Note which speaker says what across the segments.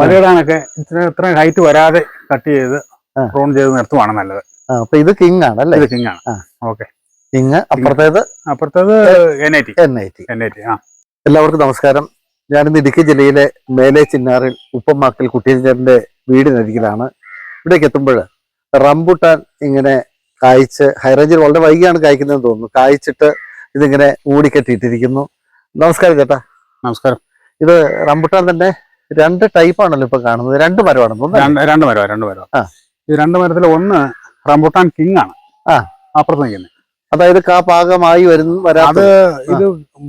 Speaker 1: വലയിടാനൊക്കെ ഇത്ര ഇത്ര ഹൈറ്റ് വരാതെ കട്ട് ചെയ്ത് റോൺ ചെയ്ത് നിർത്തുവാണ് നല്ലത്.
Speaker 2: അപ്പൊ ഇത് കിങ് ആണ് അല്ലേ?
Speaker 1: ഇത് കിങ് ആണ്. ഓക്കെ
Speaker 2: കിങ് അപ്പുറത്തേത്?
Speaker 1: അപ്പുറത്തേത് N I T
Speaker 2: N I T
Speaker 1: N I T ആ.
Speaker 2: എല്ലാവർക്കും നമസ്കാരം. ഞാനിന്ന് ഇടുക്കി ജില്ലയിലെ മേലെ ചിന്നാറിൽ ഉപ്പമാക്കൽ കുട്ടിയഞ്ചേറിന്റെ വീടിനരികിലാണ് ഇവിടേക്ക് എത്തുമ്പോൾ റംബുട്ടാൻ ഇങ്ങനെ കായ്ച്ച് ഹൈറേഞ്ചിൽ വളരെ വൈകിയാണ് കായ്ക്കുന്നതെന്ന് തോന്നുന്നു. കായ്ച്ചിട്ട് ഇതിങ്ങനെ മൂടിക്കെട്ടിയിട്ടിരിക്കുന്നു. നമസ്കാരം ചേട്ടാ.
Speaker 1: നമസ്കാരം.
Speaker 2: ഇത് റംബുട്ടാൻ തന്നെ രണ്ട് ടൈപ്പാണല്ലോ ഇപ്പൊ കാണുന്നത്. രണ്ട് മരമാണ്
Speaker 1: രണ്ട് മരമാണ് രണ്ട് മരം. ഈ രണ്ട് മരത്തിൽ ഒന്ന് റംബുട്ടാൻ കിങ് ആണ്.
Speaker 2: ആ.
Speaker 1: അപ്പുറത്ത് നിൽക്കുന്നത്
Speaker 2: അതായത് കാ പാകമായി വരുന്ന
Speaker 1: അത് ഇത്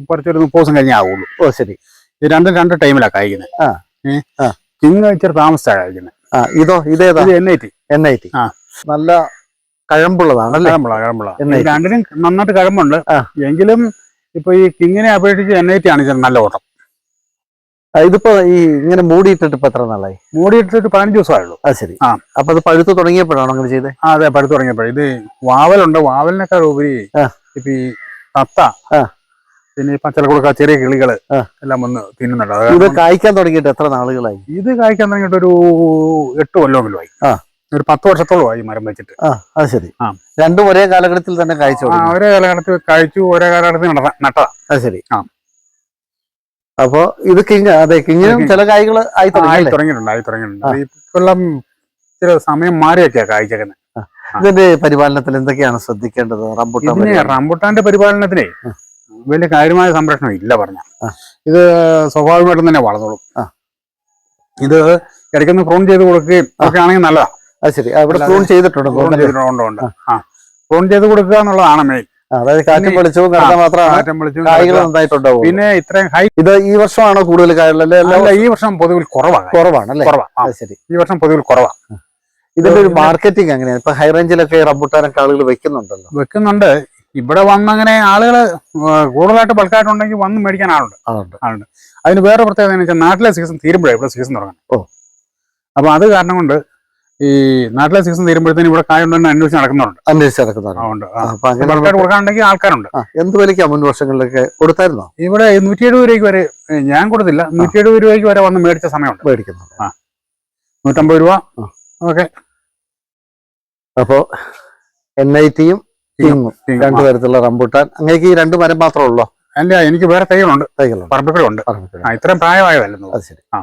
Speaker 1: കുറച്ചൊരു മുപ്പത് ദിവസം കഴിഞ്ഞേ ആവുള്ളൂ.
Speaker 2: ഓ ശരി.
Speaker 1: ഇത് രണ്ടും രണ്ട് ടൈമിലാണ് കായ്ക്കുന്നത്.
Speaker 2: ആ.
Speaker 1: കിങ് ഇച്ചിരി താമസിച്ചാണ് കായ്ക്കുന്നത്
Speaker 2: ആ ഇതോ ഇതേതാ?
Speaker 1: ഇത് N I T
Speaker 2: N I T
Speaker 1: ആ.
Speaker 2: നല്ല കഴമ്പുള്ളതാണ്
Speaker 1: കഴമ്പുള്ള കഴമ്പുള്ള. രണ്ടിനും നന്നായിട്ട് കഴമ്പുണ്ട്. എങ്കിലും ഇപ്പൊ ഈ കിങ്ങിനെ അപേക്ഷിച്ച് എൻ ഐ ടി ആണ് നല്ല ഓട്ടം.
Speaker 2: ഇതിപ്പോ ഈ ഇങ്ങനെ മൂടിയിട്ടിട്ട് ഇപ്പൊ എത്ര നാളായി?
Speaker 1: മൂടിയിട്ടിട്ട് പതിനഞ്ച് ദിവസമായുള്ളൂ.
Speaker 2: അത് ശരി.
Speaker 1: ആ.
Speaker 2: അപ്പൊ അത് പഴുത്ത് തുടങ്ങിയപ്പോഴാണോ അങ്ങനെ ചെയ്തത്
Speaker 1: ആ അതെ പഴുത്ത് തുടങ്ങിയപ്പോൾ ഇത് വാവലുണ്ട്. വാവലിനേക്കാൾ ഉപരി. ഇപ്പൊ ഈ തത്ത
Speaker 2: ആ.
Speaker 1: പിന്നെ പച്ചലക്കുടുക്ക ചെറിയ
Speaker 2: കിളികൾ
Speaker 1: എല്ലാം വന്ന് തിന്നുന്നുണ്ട്.
Speaker 2: ഇത് കായ്ക്കാൻ തുടങ്ങിയിട്ട് എത്ര നാളുകളായി?
Speaker 1: ഇത് കായ്ക്കാൻ തുടങ്ങിയിട്ട് ഒരു എട്ട് കൊല്ലമെങ്കിലും ആയി
Speaker 2: ആ.
Speaker 1: ഒരു പത്ത് വർഷത്തോളമായി മരം വെച്ചിട്ട്.
Speaker 2: ആ അത് ശരി.
Speaker 1: ആ.
Speaker 2: രണ്ടും ഒരേ കാലഘട്ടത്തിൽ തന്നെ കായ്ച്ചു
Speaker 1: ഒരേ കാലഘട്ടത്തിൽ കഴിച്ചു ഒരേ കാലഘട്ടത്തിൽ നട- നട്ടതാ.
Speaker 2: അത് ശരി.
Speaker 1: ആ.
Speaker 2: അപ്പൊ ഇത് കിങ് അതെ കിങ്ങിനും
Speaker 1: കിങ്.
Speaker 2: ചില കായ്കൾ ആയി
Speaker 1: ആയി? തുടങ്ങിയിട്ടുണ്ട് തുടങ്ങിയിട്ടുണ്ട്. ചില സമയം മാറിയൊക്കെയാ കായ്ച്ചേക്കുന്നത്
Speaker 2: ഇതിന്റെ പരിപാലനത്തിൽ എന്തൊക്കെയാണ് ശ്രദ്ധിക്കേണ്ടത്? റംബുട്ടാൻ.
Speaker 1: റംബുട്ടാന്റെ പരിപാലനത്തിനെ വലിയ കാര്യമായ സംരക്ഷണം ഇല്ല പറഞ്ഞ. ഇത് സ്വാഭാവികമായിട്ടും തന്നെ വളർന്നോളും. ഇത് ഇടയ്ക്കൊന്ന് പ്രൂൺ ചെയ്ത് കൊടുക്കുകയും ഒക്കെ ആണെങ്കിൽ നല്ലതാ.
Speaker 2: അത് ശരി. അവിടെ പ്രൂൺ ചെയ്തിട്ടുണ്ട്
Speaker 1: പ്രൂൺ? ചെയ്തിട്ടുണ്ട് ആ. പ്രൂൺ ചെയ്ത് കൊടുക്കുക എന്നുള്ളതാണ് മെയിൻ
Speaker 2: അതായത് കാറ്റും
Speaker 1: പിന്നെ-
Speaker 2: വെളിച്ചവും കിടന്നാൽ മാത്രമാണ്
Speaker 1: കാറ്റം വെളിച്ചവും
Speaker 2: കായ്കൾ നന്നായിട്ടുണ്ടാവും
Speaker 1: പിന്നെ ഇത്രയും ഹൈ
Speaker 2: ഇത് ഈ വർഷമാണോ കൂടുതൽ അല്ല
Speaker 1: ഈ വർഷം പൊതുവിൽ കുറവാണ്.
Speaker 2: കുറവാണ് അല്ലേ കുറവാണ് ശരി.
Speaker 1: ഈ വർഷം പൊതുവിൽ കുറവാണ്
Speaker 2: ഇതിന്റെ ഒരു മാർക്കറ്റിംഗ് എങ്ങനെയാണ് ഇപ്പൊ ഹൈറേഞ്ചിലൊക്കെ റേഞ്ചിലൊക്കെ റംബുട്ടാനൊക്കെ ആളുകൾ വെക്കുന്നുണ്ടല്ലോ.
Speaker 1: വെക്കുന്നുണ്ട്. ഇവിടെ വന്നങ്ങനെ ആളുകൾ കൂടുതലായിട്ട് ബൾക്കായിട്ടുണ്ടെങ്കിൽ വന്ന് മേടിക്കാൻ ആളുണ്ട്.
Speaker 2: ആളുണ്ട്.
Speaker 1: ആളുണ്ട്. അതിന് വേറെ പ്രത്യേകത എന്ന് വെച്ചാൽ നാട്ടിലെ സീസൺ തീരുമ്പോഴേ ഇവിടെ സീസൺ തുടങ്ങണം
Speaker 2: ഓ.
Speaker 1: അപ്പൊ അത് കാരണം കൊണ്ട് ഈ നാട്ടിലെ സീസൺ തീരുമ്പോഴത്തേനും ഇവിടെ കായുണ്ടെന്ന് അന്വേഷിച്ച് നടക്കുന്നുണ്ട്
Speaker 2: അന്വേഷിച്ച്
Speaker 1: നടക്കുന്നുണ്ട്
Speaker 2: ആ,
Speaker 1: കൊടുക്കാനുണ്ടെങ്കിൽ ആൾക്കാരുണ്ട്.
Speaker 2: ആ, എന്ത് വിലയ്ക്കാ മുൻ വർഷങ്ങളിലൊക്കെ കൊടുത്തായിരുന്നോ?
Speaker 1: ഇവിടെ നൂറ്റി എഴുപത് രൂപയ്ക്ക് വരെ ഞാൻ കൊടുത്തില്ല. നൂറ്റി എഴുപത് രൂപയ്ക്ക് വരെ വന്ന് മേടിച്ച സമയമുണ്ട്.
Speaker 2: മേടിക്കുന്നു.
Speaker 1: നൂറ്റമ്പത് രൂപ.
Speaker 2: ആ.
Speaker 1: ഓക്കെ.
Speaker 2: അപ്പോ എൻ ഐ ടിയും രണ്ടു തരത്തിലുള്ള റംബുട്ടാൻ. അങ്ങേക്ക് ഈ രണ്ട് മരം മാത്രമേ ഉള്ളൂ?
Speaker 1: അല്ല എനിക്ക് വേറെ തൈകളുണ്ട്.
Speaker 2: തൈകളുണ്ട്.
Speaker 1: പറമ്പിക്കളുണ്ട്. ആ ഇത്രയും പ്രായമായതല്ലോ
Speaker 2: അത് ശരി.
Speaker 1: ആ.